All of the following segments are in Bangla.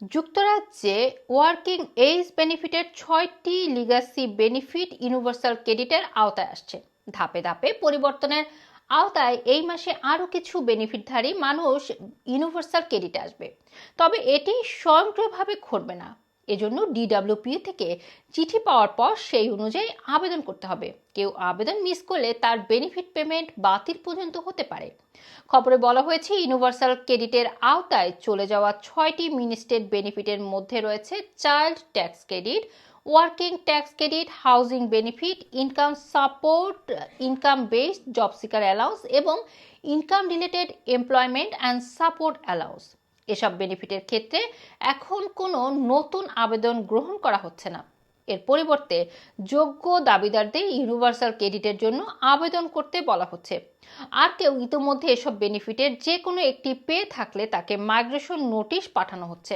যুক্তরাজ্যে ওয়ার্কিং এজ বেনিফিটের ছয়টি লিগাসি বেনিফিট ইউনিভার্সাল ক্রেডিটের আওতায় আসছে। ধাপে ধাপে পরিবর্তনের আওতায় এই মাসে আরও কিছু বেনিফিটধারী মানুষ ইউনিভার্সাল ক্রেডিট আসবে। তবে এটি স্বয়ংক্রিয়ভাবে ঘটবে না। এজন্য ডিডাব্লিউপি থেকে চিঠি পাওয়ার পর সেই অনুযায়ী আবেদন করতে হবে। কেউ আবেদন মিস করলে তার বেনিফিট পেমেন্ট বাতিল পর্যন্ত হতে পারে। খবরে বলা হয়েছে ইউনিভার্সাল ক্রেডিটের আওতায় চলে যাওয়া ছয়টি মিনিস্টেড বেনিফিটের মধ্যে রয়েছে child tax credit working tax credit housing benefit income support income based job seeker allowance এবং income related employment and support allowance এসব বেনিফিটের ক্ষেত্রে এখন কোনো নতুন আবেদন গ্রহণ করা হচ্ছে না। এর পরিবর্তে যোগ্য দাবিদারদের ইউনিভার্সাল ক্রেডিটের জন্য আবেদন করতে বলা হচ্ছে। আর কেউ ইতোমধ্যে এসব বেনিফিটের যে কোনো একটি পেয়ে থাকলে তাকে মাইগ্রেশন নোটিশ পাঠানো হচ্ছে।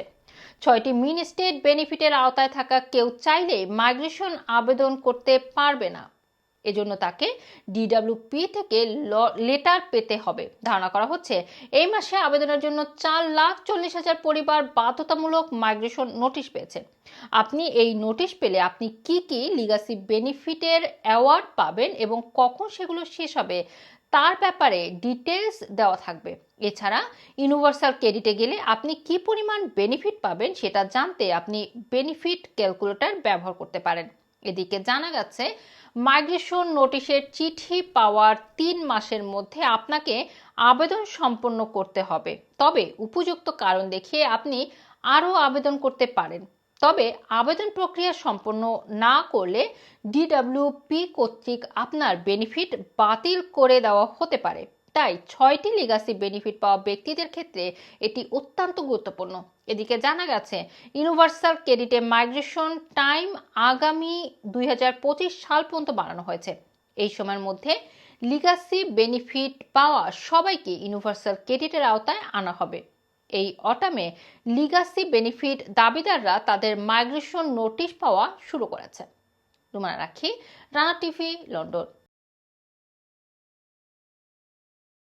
ছয়টি মিনি স্টেট বেনিফিটের আওতায় থাকা কেউ চাইলে মাইগ্রেশন আবেদন করতে পারবে না। এজন্য তাকে ডিডাব্লিউপি থেকে লেটার পেতে হবে। ধারণা করা হচ্ছে, এই মাসে আবেদনের জন্য চার লাখ চল্লিশ হাজার পরিবার বাধ্যতামূলক মাইগ্রেশন নোটিশ পেয়েছে। আপনি এই নোটিশ পেলে আপনি কি কি লিগাসি বেনিফিটের অ্যাওয়ার্ড পাবেন এবং কখন সেগুলো শেষ হবে, তার ব্যাপারে ডিটেলস দেওয়া থাকবে। এছাড়া ইউনিভার্সাল ক্রেডিটে গেলে আপনি কি পরিমাণ বেনিফিট পাবেন সেটা জানতে আপনি বেনিফিট ক্যালকুলেটর ব্যবহার করতে পারেন। এদিকে জানা গেছে, মাইগ্রেশন নোটিশের চিঠি পাওয়ার তিন মাসের মধ্যে আপনাকে আবেদন সম্পন্ন করতে হবে। তবে উপযুক্ত কারণ দেখিয়ে আপনি আরও আবেদন করতে পারেন। তবে আবেদন প্রক্রিয়া সম্পন্ন না করলে ডিডাব্লিউপি কর্তৃক আপনার বেনিফিট বাতিল করে দেওয়া হতে পারে। তাই ছয়টি লিগাসি বেনিফিট পাওয়া ব্যক্তিদের ক্ষেত্রে এটি অত্যন্ত গুরুত্বপূর্ণ। এদিকে জানা গেছে ইউনিভার্সাল ক্রেডিটে মাইগ্রেশন টাইম আগামী দুই হাজার পঁচিশ সাল পর্যন্ত বাড়ানো হয়েছে। এই সময়ের মধ্যে লিগাসি বেনিফিট পাওয়া সবাইকে ইউনিভার্সাল ক্রেডিটের আওতায় আনা হবে। এই অটামে লিগাসি বেনিফিট দাবিদাররা তাদের মাইগ্রেশন নোটিশ পাওয়া শুরু করেছে। রুমানা রাখি, রানা টিভি, লন্ডন।